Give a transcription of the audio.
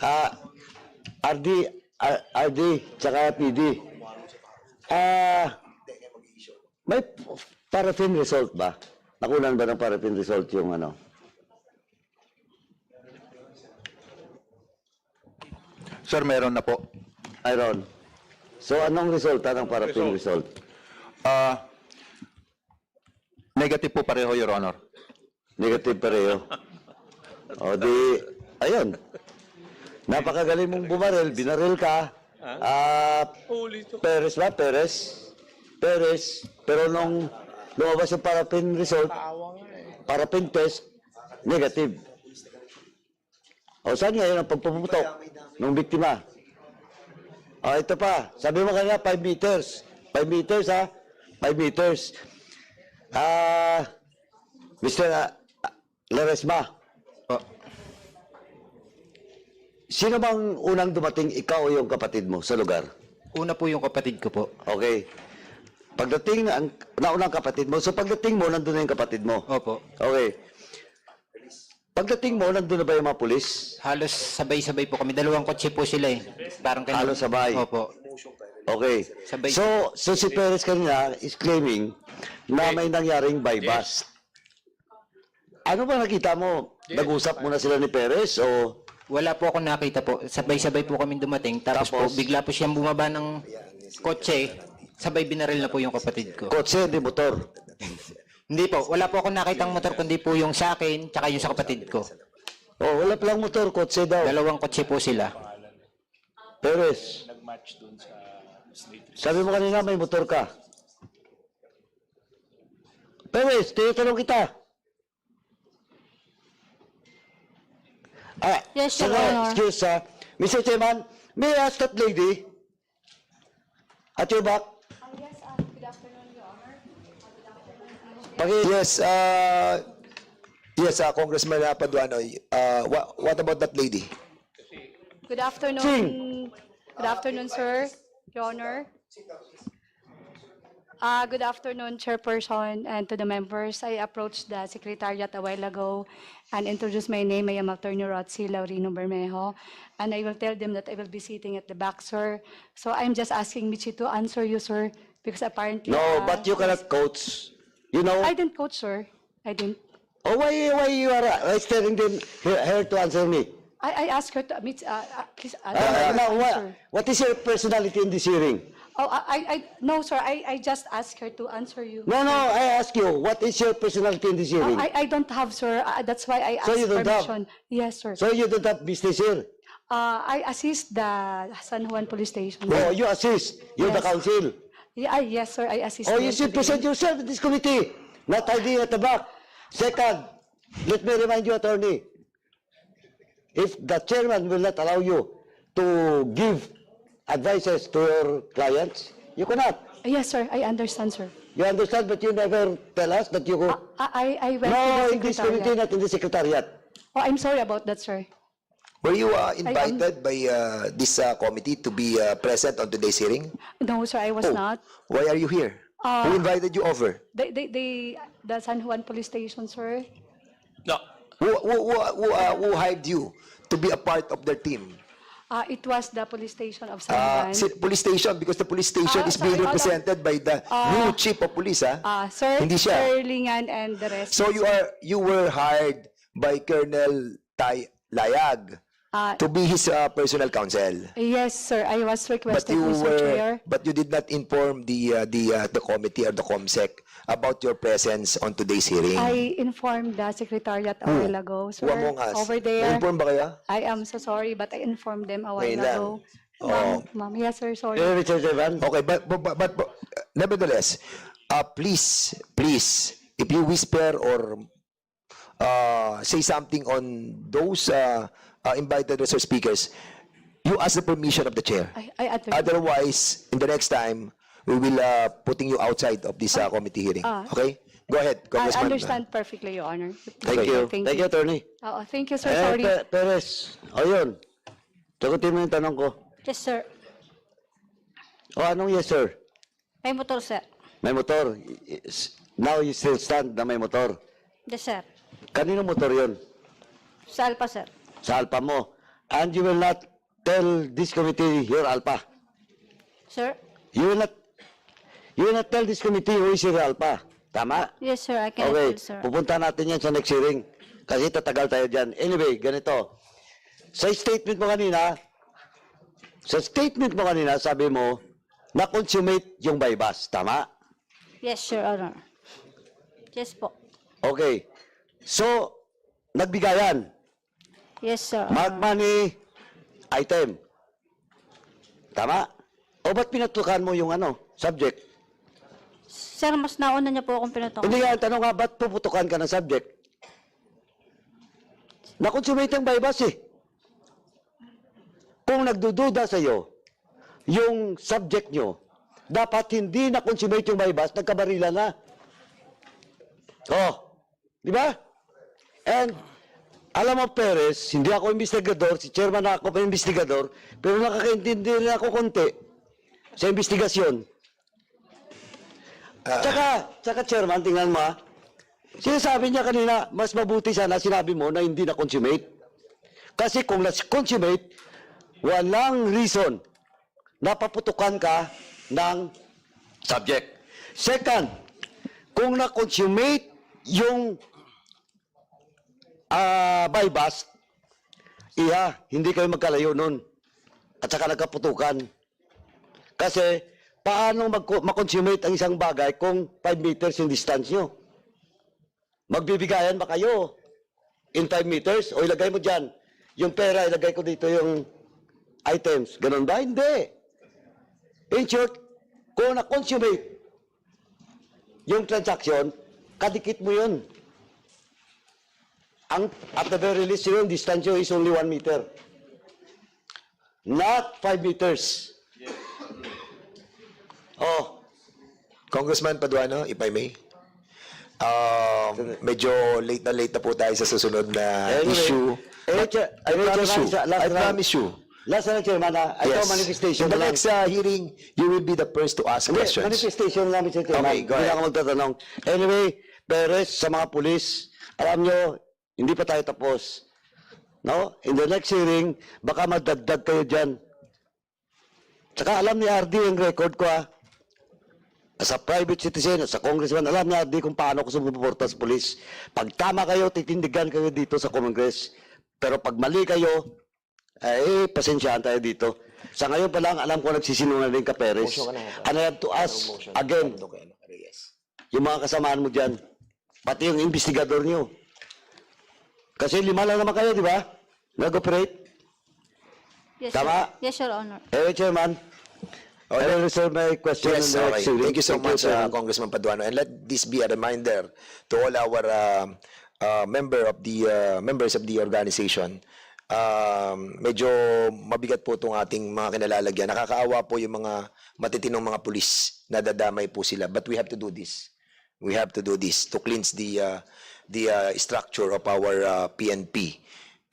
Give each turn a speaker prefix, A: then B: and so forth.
A: Ah, RD, R- RD, tsaka PD. Ah, may paraffin result ba? Nakunan ba ng paraffin result yung ano?
B: Sir, meron na po.
A: Iron. So, anong resulta ng paraffin result?
B: Ah, negative po pareho, Your Honor.
A: Negative pareho. O di, ayun. Napakagaling mong bumaril, binaril ka. Ah, Perez ba? Perez? Perez. Pero nung lumabas yung paraffin result, paraffin test, negative. O saan ngayon ang pagpuputok ng biktima? O ito pa, sabi mo kanina 5 meters. 5 meters ha? 5 meters. Ah, Mr. Laresma,
B: Oh,
A: sino bang unang dumating, ikaw o yung kapatid mo sa lugar?
C: Una po yung kapatid ko po.
A: Okay. Pagdating na, ang naunang kapatid mo, so pagdating mo, nandun na yung kapatid mo.
C: Opo.
A: Okay. Pagdating mo, nandun na ba yung mga pulis?
C: Halos sabay-sabay po kami. Dalawang kotse po sila eh. Parang kanina.
A: Halos sabay.
C: Opo.
A: Okay.
C: Sabay.
A: So, so si Perez kanina is claiming na may nangyaring by bus. Ano ba nakita mo? Nag-usap muna sila ni Perez o
C: Wala po ako nakita po. Sabay-sabay po kami dumating. Tapos, po,
A: Tapos?
C: bigla po siyang bumaba ng kotse. Sabay binaril na po yung kapatid ko.
A: kotse, di motor?
C: Hindi po. Wala po ako nakitang motor kundi po yung sa akin tsaka yung sa kapatid ko.
A: Oh, wala palang motor, kotse daw.
C: Dalawang kotse po sila.
A: Perez. Sabi mo kanina may motor ka. Perez, tinatanong kita. Ah,
D: Yes, Your Honor.
A: excuse ha. Mr. Chairman, may I ask that lady at your back?
D: Yes, uh, good afternoon, Your Honor.
A: Paki-
E: Yes, uh, yes, uh, Congressman uh, Paduanoy. Uh, what, what about that lady?
D: Good afternoon. Good afternoon, sir, Your Honor. Uh, good afternoon, Chairperson, and to the members. I approached the Secretariat a while ago and introduced my name. I am Attorney Rotsi Laurino Bermejo, and I will tell them that I will be sitting at the back, sir. So I'm just asking Michi to answer you, sir, because apparently...
A: No,
D: uh,
A: but you cannot coach. You know?
D: I didn't coach, sir. I didn't.
A: Oh, why, why you are uh, telling them her, her to answer me?
D: I, I asked her to, meet, uh, uh, please, uh,
A: Uh, now, what,
D: answer.
A: what is your personality in this hearing?
D: Oh, I, I, no, sir, I, I just asked her to answer you.
A: No, no, I ask you, what is your personality in this
D: Oh,
A: hearing?
D: I, I don't have, sir, Uh, that's why I
A: So
D: asked
A: you don't have?
D: permission. Yes, sir.
A: So you don't have business here?
D: Uh, I assist the San Juan Police Station.
A: Oh, you assist, you're the
D: Yes.
A: council.
D: Yeah, I- yes, sir, I assist.
A: Oh,
D: them
A: you should
D: today.
A: present yourself in this committee, not ID at the back. Second, let me remind you, attorney, if the chairman will not allow you to give advices to your clients, you cannot.
D: Yes, sir, I understand, sir.
A: You understand, but you never tell us that you go.
D: I, I I went
A: No,
D: to
A: in
D: the
A: this committee,
D: secretariat.
A: not in the secretariat.
D: Oh, I'm sorry about that, sir.
E: Were you uh,
D: am-
E: invited by uh, this uh, committee to be uh, present on today's hearing?
D: No, sir, I was
E: Oh,
D: not.
E: Why are you here?
D: Uh,
E: Who invited you over?
D: They, they, they, the San Juan Police Station, sir.
E: Who, who, who, who, uh, who hired you to be a part of their team?
D: Uh, it was the police station of San
E: Uh,
D: Juan.
E: si- police station, because the police station
D: Ah,
E: is being
D: sorry, hold on.
E: represented by the new chief of police, ha?
D: Uh, sir,
E: Hindi siya.
D: Sir Lingan and the rest.
E: So you are you were hired by Colonel Tai Layag
D: Uh,
E: to be his uh, personal counsel.
D: Yes, sir, I was
E: But
D: requested,
E: you
D: Mr. Chair.
E: were but you did not inform the uh, the uh, the committee or the COMSEC about your presence on today's hearing.
D: I informed the secretariat a while ago,
E: Who
D: sir.
E: among us?
D: Over there.
E: Na-inform ba kayo?
D: I am so sorry, but I informed them a while
E: Ngayon lang.
D: ago.
E: Oh.
D: Ma'am, ma'am, yes, sir, sorry.
A: Mr. Chairman?
E: Okay, but but, but, but, but, nevertheless, uh, please please if you whisper or uh, say something on those uh, uh, invited resource speakers, you ask the permission of the chair.
D: I, I understand.
E: Otherwise, in the next time, we will uh, putting you outside of this uh, committee hearing.
D: Ah.
E: Okay? Go ahead,
D: I
E: Congressman.
D: understand perfectly, Your Honor.
A: Thank you.
D: Thank
A: Thank you,
D: you.
A: attorney.
D: Oo, thank you, sir,
A: Eh,
D: sorry.
A: Pe- Perez, o yun. Sagutin mo yung tanong ko.
F: Yes, sir.
A: O anong yes, sir?
F: May motor, sir.
A: May motor. I- is- Now you still stand na may motor.
F: Yes, sir.
A: Kanino motor yun?
F: Sa Alpa, sir.
A: Sa Alpa mo. And you will not tell this committee your alpha.
F: Sir?
A: You will not, you will not tell this committee who is your alpha. Tama?
F: Yes, sir. I can
A: Okay,
F: tell, sir.
A: pupunta natin yan sa next hearing. Kasi tatagal tayo dyan. Anyway, ganito. Sa statement mo kanina, sa statement mo kanina, sabi mo, na-consummate yung bypass. Tama?
F: Yes, Your Honor. Yes po.
A: Okay. So, nagbigayan.
F: Yes, sir.
A: Mark money item. Tama? O ba't pinatukan mo yung ano, subject?
F: Sir, mas nauna niya po akong pinutok.
A: Hindi nga, ang tanong nga, ba't puputukan ka ng subject? Na-consummate ang bypass eh. Kung nagdududa sa iyo, yung subject nyo, dapat hindi na-consummate yung bypass, nagkabarila na. Oh, di ba? And, alam mo, Perez, hindi ako investigador, si chairman na ako pa investigador, pero nakakaintindi rin ako konti sa investigasyon. Tsaka, tsaka chairman, tingnan mo ah. Sinasabi niya kanina, mas mabuti sana sinabi mo na hindi na-consummate. Kasi kung na-consummate, walang reason na paputukan ka ng subject. Second, kung na-consummate yung ah bypass, iya, hindi kayo magkalayo nun. At saka nagkaputukan. Kasi, paano mag- makonsummate ang isang bagay kung 5 meters yung distance nyo? Magbibigayan ba kayo in 5 meters? O ilagay mo dyan, yung pera, ilagay ko dito yung items. Ganun ba? Hindi. In short, kung na-consummate yung transaction, kadikit mo yun. Ang, at the very least, yung distance nyo is only 1 meter. Not 5 meters. Oh,
E: Congressman Paduano, if I may. Um, medyo late na late na po tayo sa susunod na
A: Anyway,
E: issue.
A: Chair-
E: I
A: anyway,
E: promise you, I promise you.
A: last na Chairman, ha? Ito,
E: Yes.
A: manifestation
E: In the next uh, hearing, you will be the first to ask
A: Hindi,
E: questions.
A: manifestation lang, Mr. Chairman.
E: Okay, go
A: Hindi
E: ahead.
A: ako magtatanong. Anyway, Perez, sa mga pulis, alam nyo, hindi pa tayo tapos. No? In the next hearing, baka madagdag kayo dyan. Tsaka alam ni RD yung record ko, ha? As a private citizen, as a congressman, alam ni RD kung paano ko sumuporta sa pulis. Pag tama kayo, titindigan kayo dito sa Congress. Pero pag mali kayo, eh, pasensyahan tayo dito. Sa ngayon pa lang, alam ko nagsisinungaling ka, Perez. And I have to ask again, yung mga kasamaan mo dyan, pati yung investigador nyo. Kasi lima lang naman kayo, di ba? Nag-operate.
F: Yes,
A: Tama?
F: sir. Yes, Your Honor.
A: Eh, Chairman, I will reserve my question.
E: Yes,
A: in the
E: okay.
A: next hearing.
E: Thank you so much, uh. Congressman Paduano. And let this be a reminder to all our uh, uh, member of the uh, members of the organization. Um, medyo mabigat po itong ating mga kinalalagyan. Nakakaawa po yung mga matitinong mga pulis. Nadadamay po sila. But we have to do this. We have to do this to cleanse the uh, the uh, structure of our uh, PNP.